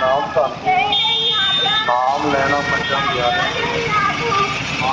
ਨਾਮ ਧੰਨ ਨਾਮ ਲੈਣਾ ਬੱਚਾ ਪਿਆਰਾ ਮਾਂ ਕੋਲ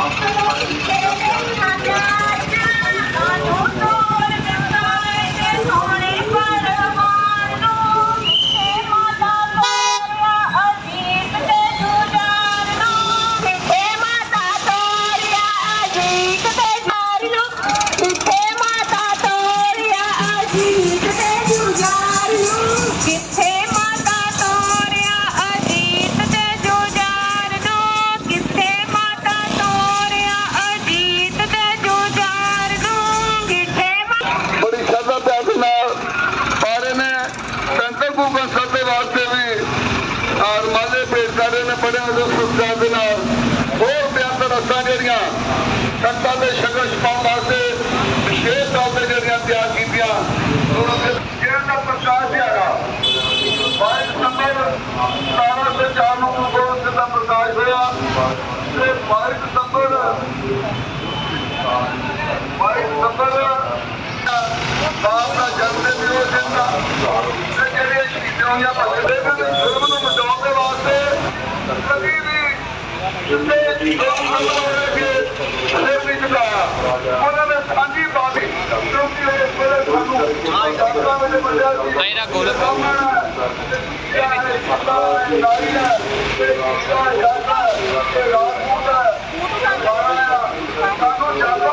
ਔਰ ਮਾਲੇ ਭੇਟ ਕਰ ਰਹੇ ਨੇ ਬੜੇ ਉਸ ਸੁਖਦਾਰ ਦੇ ਨਾਲ। ਹੋਰ ਬਿਆਨ ਰਸਾਂ ਜਿਹੜੀਆਂ, ਸੰਤਾਂ ਦੇ ਸ਼ਕਲ ਛਪਾਉਣ ਵਾਸਤੇ ਵਿਸ਼ੇਸ਼ ਤੌਰ ਤੇ ਜਿਹੜੀਆਂ ਤਿਆਰ ਕੀਤੀਆਂ ਉਹਨਾਂ ਦੇ ਜੇਲ੍ਹ ਦਾ ਪ੍ਰਕਾਸ਼ ਦਿਹਾੜਾ 22 ਦਸੰਬਰ 17 ਸੇ 4 ਨੂੰ ਗੁਰੂ ਗੋਬਿੰਦ ਦਾ ਪ੍ਰਕਾਸ਼ ਹੋਇਆ ਤੇ 22 ਦਸੰਬਰ 22 ਦਸੰਬਰ ਬਾਪ ਦਾ ਜਨਮ ਦਿਨ ਵੀ ਉਸ ਤੇ ਜਿਹੜੇ ਸ਼ਹੀਦ ਹੋਈਆਂ ਭਗਤ ਦੇ ਜਨਮ ਨੂੰ ਮਨਾਉਣ ਦੇ ਵਾਸਤੇ ਕਦੀ ਵੀ ਜਿੰਨੇ ਲੋਕ ਹੋਏ ਕਿ ਹਲੇ ਵੀ ਉਹਨਾਂ ਨੇ ਸਾਂਝੀ ਬਾਣੀ ਕਿਉਂਕਿ ਉਹ ਕੋਲੇ ਸਾਨੂੰ ਡਾਕਟਰਾਂ ਵੇਲੇ ਬੰਦਿਆ ਸੀ ਮੇਰਾ ਗੋਲ ਸਾਨੂੰ ਜਾਤਾਂ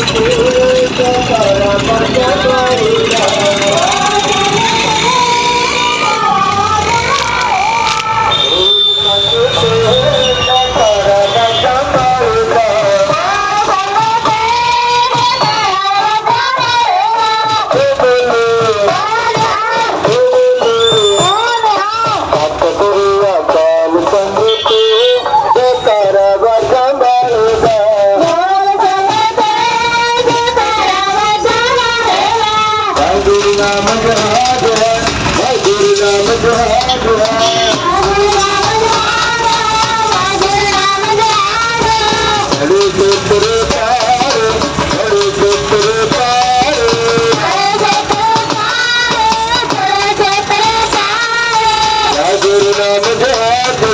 ਗੁਰੂ ਨਾਮ ਜਹਾਦ ਹੈ, ਵਾਹਿਗੁਰੂ ਨਾਮ ਜਹਾਦ ਹੈ। ਹਰੇ ਪੁੱਤਰ ਪਾਰ ਹਰੇ ਪੁੱਤਰ ਪਾਰ ਵਾਹਿਗੁਰੂ ਨਾਮ ਜਹਾਦ